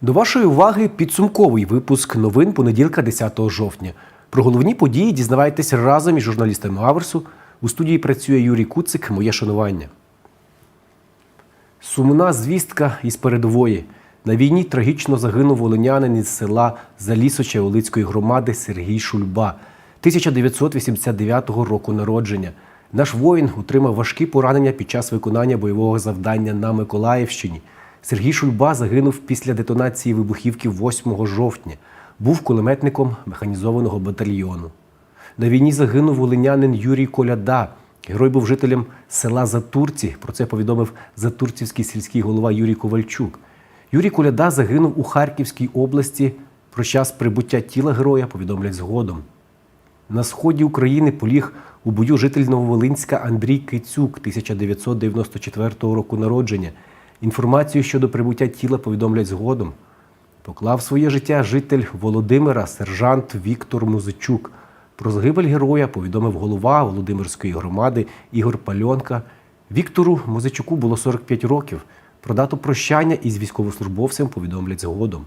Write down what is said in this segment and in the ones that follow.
До вашої уваги підсумковий випуск новин понеділка 10 жовтня. Про головні події дізнавайтесь разом із журналістами Аверсу. У студії працює Юрій Куцик. Моє шанування. Сумна звістка із передової. На війні трагічно загинув волинянин із села Залісоча Олицької громади Сергій Шульба 1989 року народження. Наш воїн отримав важкі поранення під час виконання бойового завдання на Миколаївщині. Сергій Шульба загинув після детонації вибухівки 8 жовтня. Був кулеметником механізованого батальйону. На війні загинув волинянин Юрій Коляда. Герой був жителем села Затурці. Про це повідомив затурцівський сільський голова Юрій Ковальчук. Юрій Коляда загинув у Харківській області. Про час прибуття тіла героя повідомлять згодом. На сході України поліг у бою житель Нововолинська Андрій Кицюк 1994 року народження. Інформацію щодо прибуття тіла повідомлять згодом. Поклав своє життя житель Володимира, сержант Віктор Музичук. Про загибель героя повідомив голова Володимирської громади Ігор Пальонка. Віктору Музичуку було 45 років. Про дату прощання із військовослужбовцем повідомлять згодом.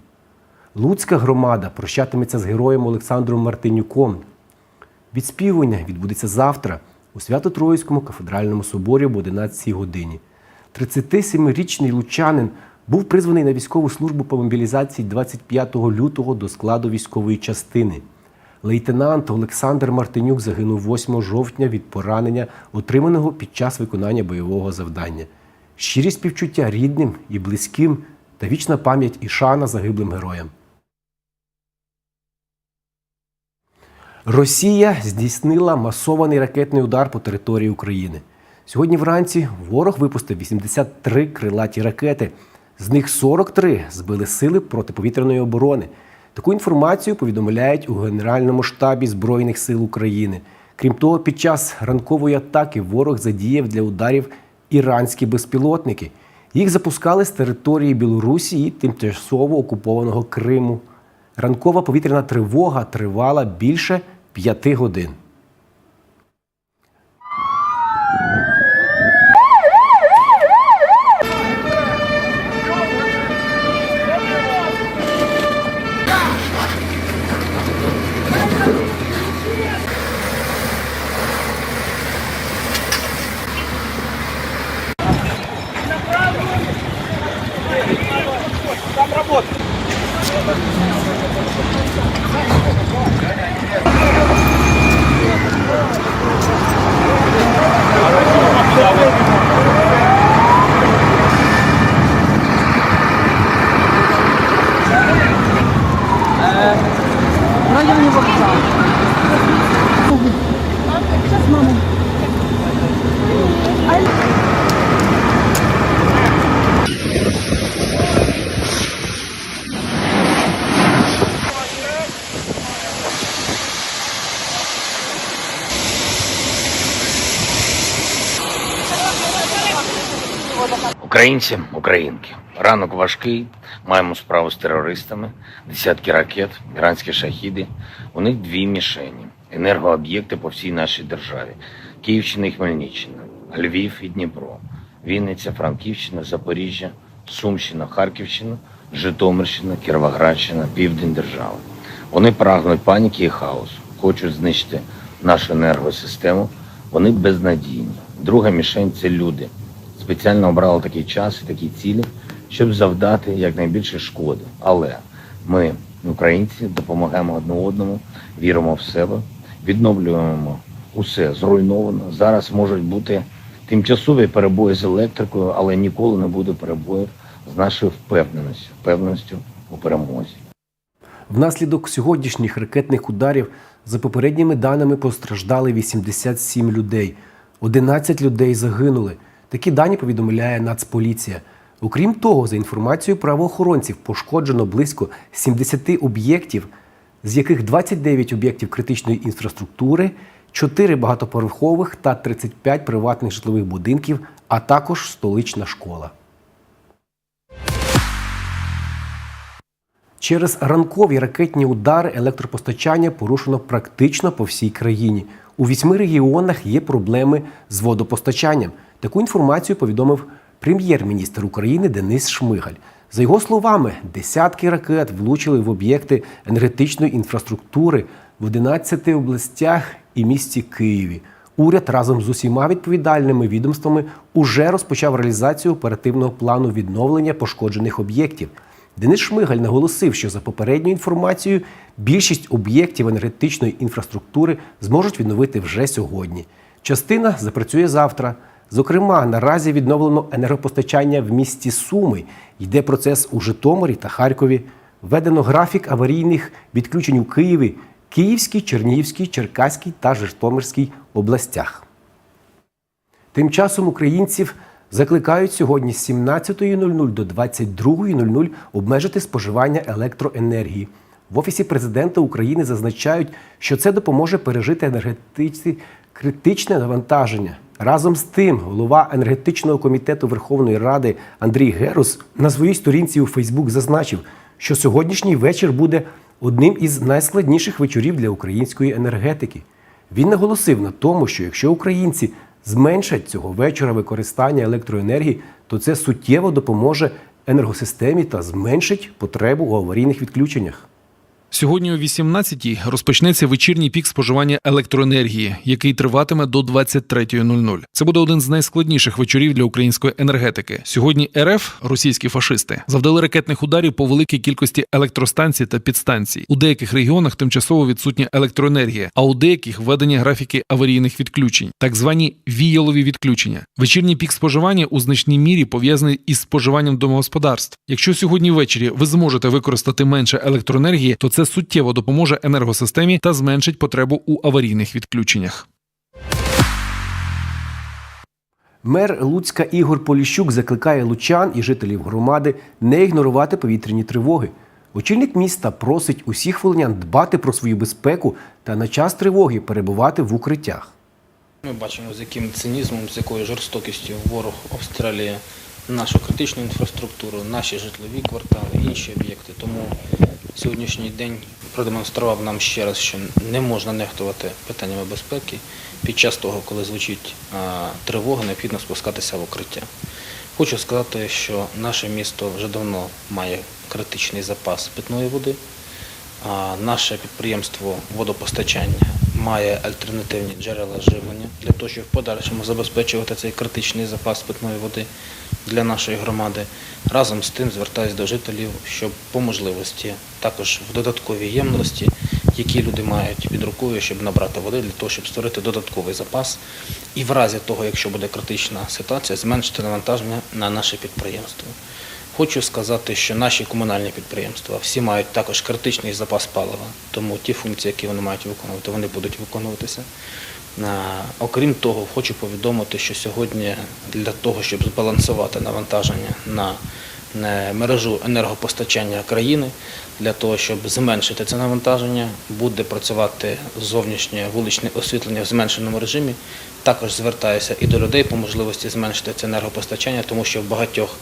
Луцька громада прощатиметься з героєм Олександром Мартинюком. Відспівування відбудеться завтра у Свято-Троїцькому кафедральному соборі об 11 годині. 37-річний лучанин був призваний на військову службу по мобілізації 25 лютого до складу військової частини. Лейтенант Олександр Мартинюк загинув 8 жовтня від поранення, отриманого під час виконання бойового завдання. Щирі співчуття рідним і близьким та вічна пам'ять і шана загиблим героям. Росія здійснила масований ракетний удар по території України. Сьогодні вранці ворог випустив 83 крилаті ракети. З них 43 збили сили протиповітряної оборони. Таку інформацію повідомляють у Генеральному штабі Збройних сил України. Крім того, під час ранкової атаки ворог задіяв для ударів іранські безпілотники. Їх запускали з території Білорусі і тимчасово окупованого Криму. Ранкова повітряна тривога тривала більше п'яти годин. Українці, українки, ранок важкий. Маємо справу з терористами, десятки ракет, іранські шахіди. У них дві мішені, енергооб'єкти по всій нашій державі: Київщина і Хмельниччина, Львів і Дніпро, Вінниця, Франківщина, Запоріжжя, Сумщина, Харківщина, Житомирщина, Кіровоградщина, Південь держави. Вони прагнуть паніки і хаосу, хочуть знищити нашу енергосистему. Вони безнадійні. Друга мішень це люди спеціально обрали такий час і такі цілі, щоб завдати якнайбільше шкоди. Але ми, українці, допомагаємо одне одному, віримо в себе, відновлюємо усе зруйновано. Зараз можуть бути тимчасові перебої з електрикою, але ніколи не буде перебоїв з нашою впевненістю, впевненістю у перемозі. Внаслідок сьогоднішніх ракетних ударів, за попередніми даними, постраждали 87 людей. 11 людей загинули. Такі дані повідомляє Нацполіція. Окрім того, за інформацією правоохоронців, пошкоджено близько 70 об'єктів, з яких 29 об'єктів критичної інфраструктури, 4 багатоповерхових та 35 приватних житлових будинків, а також столична школа. Через ранкові ракетні удари електропостачання порушено практично по всій країні. У вісьми регіонах є проблеми з водопостачанням. Таку інформацію повідомив прем'єр-міністр України Денис Шмигаль. За його словами, десятки ракет влучили в об'єкти енергетичної інфраструктури в 11 областях і місті Києві. Уряд разом з усіма відповідальними відомствами уже розпочав реалізацію оперативного плану відновлення пошкоджених об'єктів. Денис Шмигаль наголосив, що за попередньою інформацією більшість об'єктів енергетичної інфраструктури зможуть відновити вже сьогодні. Частина запрацює завтра. Зокрема, наразі відновлено енергопостачання в місті Суми. Йде процес у Житомирі та Харкові. Введено графік аварійних відключень у Києві, Київській, Чернігівській, Черкаській та Житомирській областях. Тим часом українців закликають сьогодні з 17.00 до 22.00 обмежити споживання електроенергії. В Офісі президента України зазначають, що це допоможе пережити енергетичні критичне навантаження. Разом з тим, голова енергетичного комітету Верховної Ради Андрій Герус на своїй сторінці у Фейсбук зазначив, що сьогоднішній вечір буде одним із найскладніших вечорів для української енергетики. Він наголосив на тому, що якщо українці зменшать цього вечора використання електроенергії, то це суттєво допоможе енергосистемі та зменшить потребу у аварійних відключеннях. Сьогодні о 18-й розпочнеться вечірній пік споживання електроенергії, який триватиме до 23.00. Це буде один з найскладніших вечорів для української енергетики. Сьогодні РФ, російські фашисти, завдали ракетних ударів по великій кількості електростанцій та підстанцій. У деяких регіонах тимчасово відсутня електроенергія, а у деяких введені графіки аварійних відключень, так звані віялові відключення. Вечірній пік споживання у значній мірі пов'язаний із споживанням домогосподарств. Якщо сьогодні ввечері ви зможете використати менше електроенергії, то це суттєво допоможе енергосистемі та зменшить потребу у аварійних відключеннях. Мер Луцька Ігор Поліщук закликає лучан і жителів громади не ігнорувати повітряні тривоги. Очільник міста просить усіх волинян дбати про свою безпеку та на час тривоги перебувати в укриттях. Ми бачимо, з яким цинізмом, з якою жорстокістю ворог обстрілює нашу критичну інфраструктуру, наші житлові квартали, інші об'єкти. Тому сьогоднішній день продемонстрував нам ще раз, що не можна нехтувати питаннями безпеки. Під час того, коли звучить тривога, необхідно спускатися в укриття. Хочу сказати, що наше місто вже давно має критичний запас питної води. Наше підприємство водопостачання має альтернативні джерела живлення для того, щоб в подальшому забезпечувати цей критичний запас питної води для нашої громади. Разом з тим звертаюся до жителів, щоб по можливості також в додатковій ємності, які люди мають під рукою, щоб набрати води, для того, щоб створити додатковий запас. І в разі того, якщо буде критична ситуація, зменшити навантаження на наше підприємство. Хочу сказати, що наші комунальні підприємства всі мають також критичний запас палива, тому ті функції, які вони мають виконувати, вони будуть виконуватися. А, Окрім того, хочу повідомити, що сьогодні для того, щоб збалансувати навантаження на е, мережу енергопостачання країни, для того, щоб зменшити це навантаження, буде працювати зовнішнє вуличне освітлення в зменшеному режимі. Також звертаюся і до людей по можливості зменшити це енергопостачання, тому що в багатьох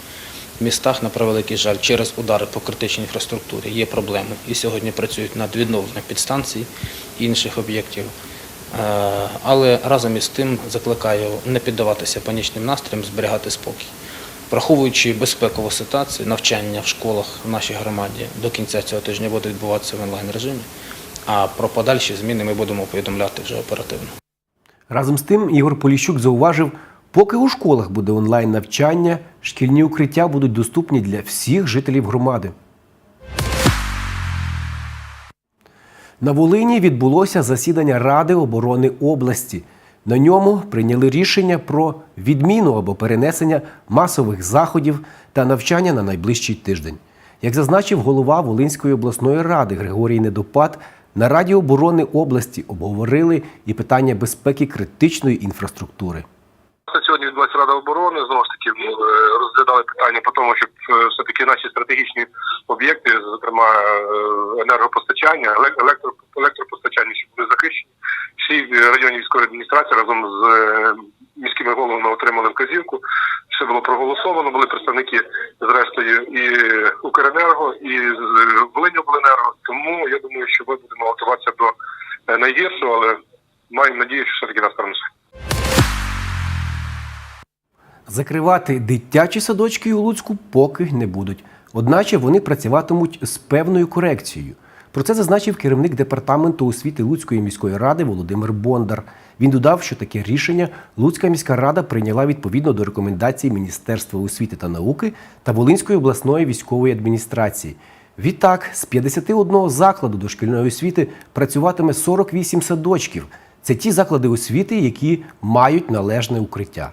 містах, на превеликий жаль, через удари по критичній інфраструктурі є проблеми. І сьогодні працюють над відновленням підстанцій і інших об'єктів. Е, Але разом із тим закликаю не піддаватися панічним настроям, зберігати спокій. Враховуючи безпекову ситуацію, навчання в школах в нашій громаді до кінця цього тижня буде відбуватися в онлайн режимі. А про подальші зміни ми будемо повідомляти вже оперативно. Разом з тим, Ігор Поліщук зауважив, поки у школах буде онлайн навчання, шкільні укриття будуть доступні для всіх жителів громади. На Волині відбулося засідання Ради оборони області. На ньому прийняли рішення про відміну або перенесення масових заходів та навчання на найближчий тиждень. Як зазначив голова Волинської обласної ради Григорій Недопад, на Раді оборони області обговорили і питання безпеки критичної інфраструктури. Сьогодні відбулася Рада оборони. Знову ж таки е, розглядали питання по тому, щоб е, все таки наші стратегічні зокрема е, енергопостачання, електро, електропостачання, щоб були захищені. Всі районні військові адміністрації разом з е, міськими головами отримали вказівку. Все було проголосовано. Були представники зрештою і Укренерго, і з Волиньобленерго. Тому я думаю, що ми будемо готуватися до е, найгіршого, але маємо надію, що все таки нас перенесе. Закривати дитячі садочки у Луцьку поки не будуть. Одначе вони працюватимуть з певною корекцією. Про це зазначив керівник департаменту освіти Луцької міської ради Володимир Бондар. Він додав, що таке рішення Луцька міська рада прийняла відповідно до рекомендацій Міністерства освіти та науки та Волинської обласної військової адміністрації. Відтак, з 51 закладу дошкільної освіти працюватиме 48 садочків. Це ті заклади освіти, які мають належне укриття.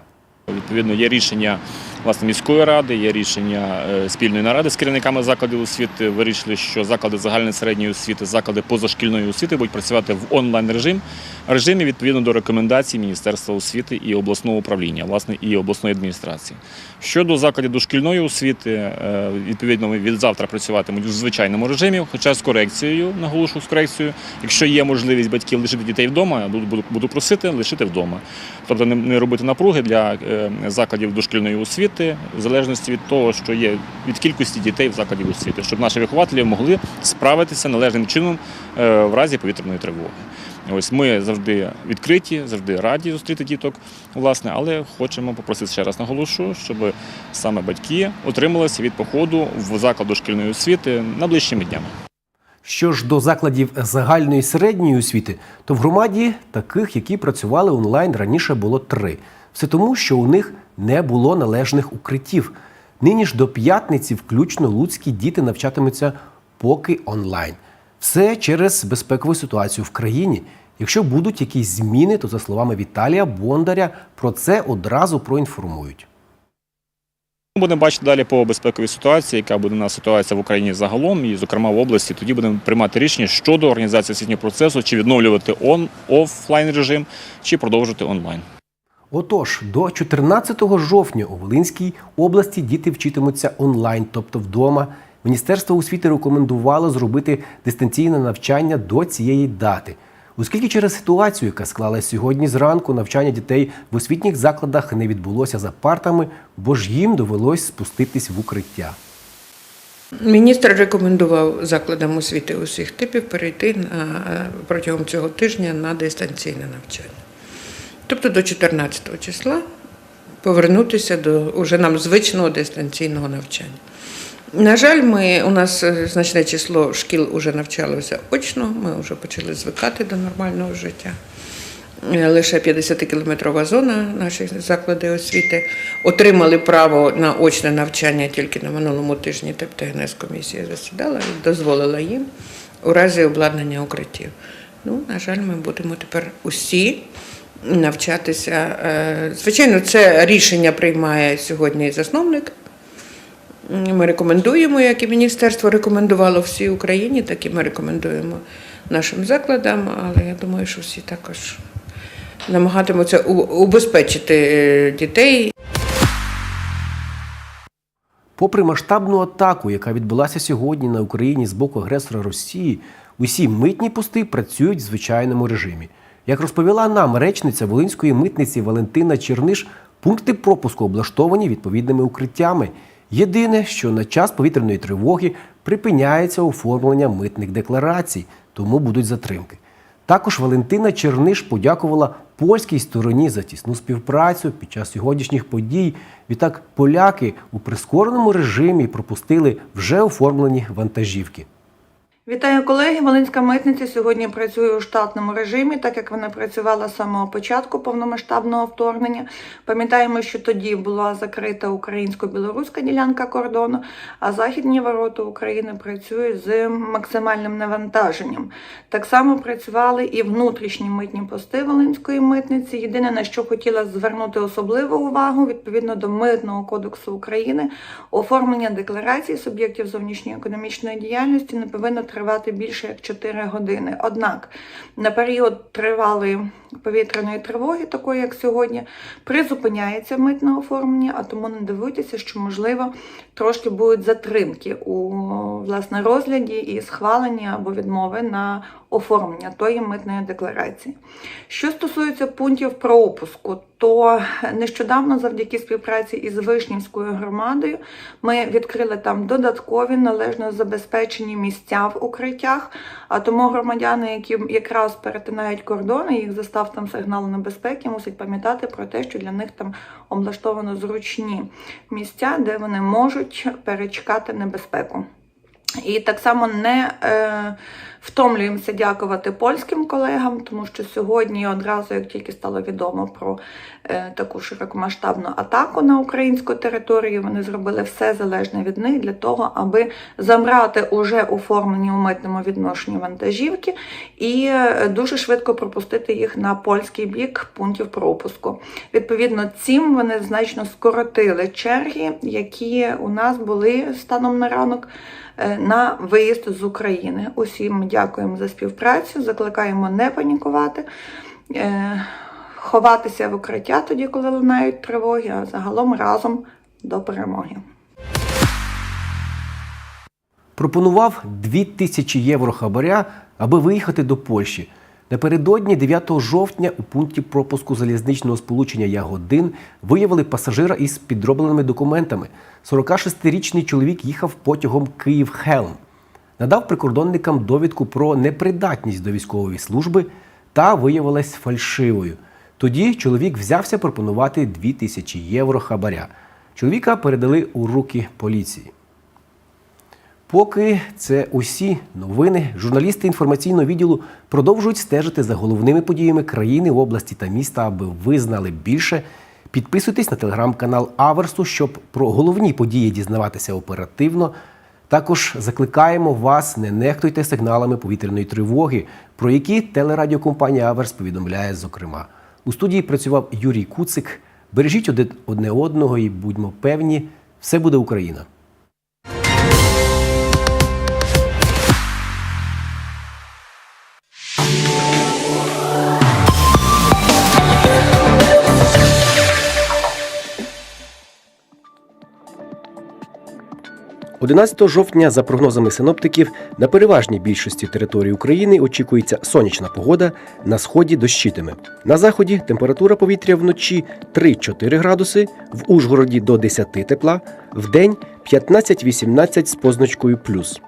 Відповідно, є рішення власне міської ради, є рішення е, спільної наради з керівниками закладів освіти. Вирішили, що заклади загальної середньої освіти, заклади позашкільної освіти будуть працювати в онлайн режим відповідно до рекомендацій Міністерства освіти і обласного управління, власне, і обласної адміністрації. Щодо закладів дошкільної освіти, е, відповідно, ми від завтра працюватимуть у звичайному режимі, хоча з корекцією, наголошую з корекцією. Якщо є можливість батьків лишити дітей вдома, буду, просити лишити вдома. Тобто не, не робити напруги для е, закладів дошкільної освіти, в залежності від того, що є від кількості дітей в закладі освіти, щоб наші вихователі могли справитися належним чином е, в разі повітряної тривоги. Ось ми завжди відкриті, завжди раді зустріти діток, власне, але хочемо попросити ще раз наголошу, щоб саме батьки отрималися від походу в заклад дошкільної освіти найближчими днями. Що ж до закладів загальної середньої освіти, то в громаді таких, які працювали онлайн, раніше було три. Все тому, що у них не було належних укриттів. Нині ж до п'ятниці, включно луцькі діти навчатимуться поки онлайн. Все через безпекову ситуацію в країні. Якщо будуть якісь зміни, то за словами Віталія Бондаря про це одразу проінформують. Будемо бачити далі по безпековій ситуації, яка буде у нас ситуація в Україні загалом, і, зокрема, в області. Тоді будемо приймати рішення щодо організації освітнього процесу, чи відновлювати он офлайн режим, чи продовжувати онлайн. Отож, до 14 жовтня у Волинській області діти вчитимуться онлайн, тобто вдома. Міністерство освіти рекомендувало зробити дистанційне навчання до цієї дати. Оскільки через ситуацію, яка склалась сьогодні зранку, навчання дітей в освітніх закладах не відбулося за партами, бо ж їм довелось спуститись в укриття. Міністр рекомендував закладам освіти усіх типів перейти на, протягом цього тижня на дистанційне навчання. Тобто до 14 числа повернутися до уже нам звичного дистанційного навчання. На жаль, ми, у нас е, значне число шкіл вже навчалося очно, ми вже почали звикати до нормального життя. Е, Лише 50-кілометрова зона наші заклади освіти отримали право на очне навчання тільки на минулому тижні ТПТГНС комісія засідала і дозволила їм у разі обладнання укриттів. Ну, на жаль, ми будемо тепер усі навчатися. Е, Звичайно, це рішення приймає сьогодні засновник. Ми рекомендуємо, як і міністерство рекомендувало всій Україні, так і ми рекомендуємо нашим закладам, але я думаю, що всі також намагатимуться убезпечити е, дітей Попри масштабну атаку, яка відбулася сьогодні на Україні з боку агресора Росії, усі митні пости працюють в звичайному режимі. Як розповіла нам речниця Волинської митниці Валентина Черниш, пункти пропуску облаштовані відповідними укриттями. Єдине, що на час повітряної тривоги припиняється оформлення митних декларацій, тому будуть затримки. Також Валентина Черниш подякувала польській стороні за тісну співпрацю під час сьогоднішніх подій. Відтак поляки у прискореному режимі пропустили вже оформлені вантажівки. Вітаю колеги. Волинська митниця сьогодні працює у штатному режимі, так як вона працювала з самого початку повномасштабного вторгнення. Пам'ятаємо, що тоді була закрита українсько-білоруська ділянка кордону, а західні ворота України працюють з максимальним навантаженням. Так само працювали і внутрішні митні пости Волинської митниці. Єдине на що хотіла звернути особливу увагу відповідно до митного кодексу України, оформлення декларацій суб'єктів зовнішньої економічної діяльності не повинно тривати більше як 4 години. Однак на період тривалої повітряної тривоги, такої як сьогодні, призупиняється митне оформлення, а тому не дивуйтеся, що можливо трошки будуть затримки у власне розгляді і схваленні або відмови на оформлення тої митної декларації. Що стосується пунктів пропуску, то нещодавно, завдяки співпраці із Вишнівською громадою, ми відкрили там додаткові належно забезпечені місця в укриттях. А тому громадяни, які якраз перетинають кордони, їх застав там сигнал небезпеки, мусять пам'ятати про те, що для них там облаштовано зручні місця, де вони можуть перечекати небезпеку. І так само не е, втомлюємося дякувати польським колегам, тому що сьогодні, одразу, як тільки стало відомо про е, таку широкомасштабну атаку на українську територію, вони зробили все залежне від них для того, аби забрати уже оформлені у митному відношенні вантажівки і е, дуже швидко пропустити їх на польський бік пунктів пропуску. Відповідно, цим вони значно скоротили черги, які у нас були станом на ранок на виїзд з України. Усім дякуємо за співпрацю, закликаємо не панікувати, е, ховатися в укриття тоді, коли лунають тривоги, а загалом разом до перемоги. пропонував 2000 євро хабаря, аби виїхати до Польщі. Напередодні 9 жовтня у пункті пропуску залізничного сполучення Ягодин виявили пасажира із підробленими документами. 46-річний чоловік їхав потягом Київ-Хелм. Надав прикордонникам довідку про непридатність до військової служби та виявилась фальшивою. Тоді чоловік взявся пропонувати 2000 євро хабаря. Чоловіка передали у руки поліції. Поки це усі новини, журналісти інформаційного відділу продовжують стежити за головними подіями країни, області та міста, аби ви знали більше. Підписуйтесь на телеграм-канал Аверсу, щоб про головні події дізнаватися оперативно. Також закликаємо вас, не нехтуйте сигналами повітряної тривоги, про які телерадіокомпанія Аверс повідомляє зокрема. У студії працював Юрій Куцик. Бережіть одне одного і будьмо певні, все буде Україна. – 11 жовтня, за прогнозами синоптиків, на переважній більшості території України очікується сонячна погода, на сході дощитиме. На заході температура повітря вночі 3-4 градуси, в Ужгороді до 10 тепла, в день 15-18 з позначкою плюс.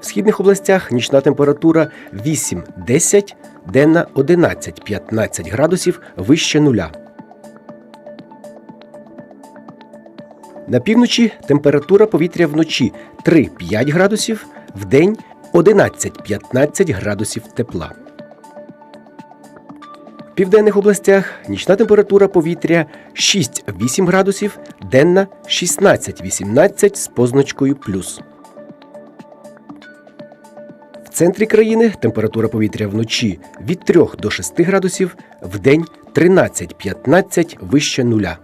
В східних областях нічна температура 8-10, денна 11-15 градусів вище нуля. На півночі температура повітря вночі 3-5 градусів, вдень 11-15 градусів тепла. В південних областях нічна температура повітря 6-8 градусів, денна 16-18 з позначкою плюс. В центрі країни температура повітря вночі від 3 до 6 градусів, вдень 13-15 вище нуля.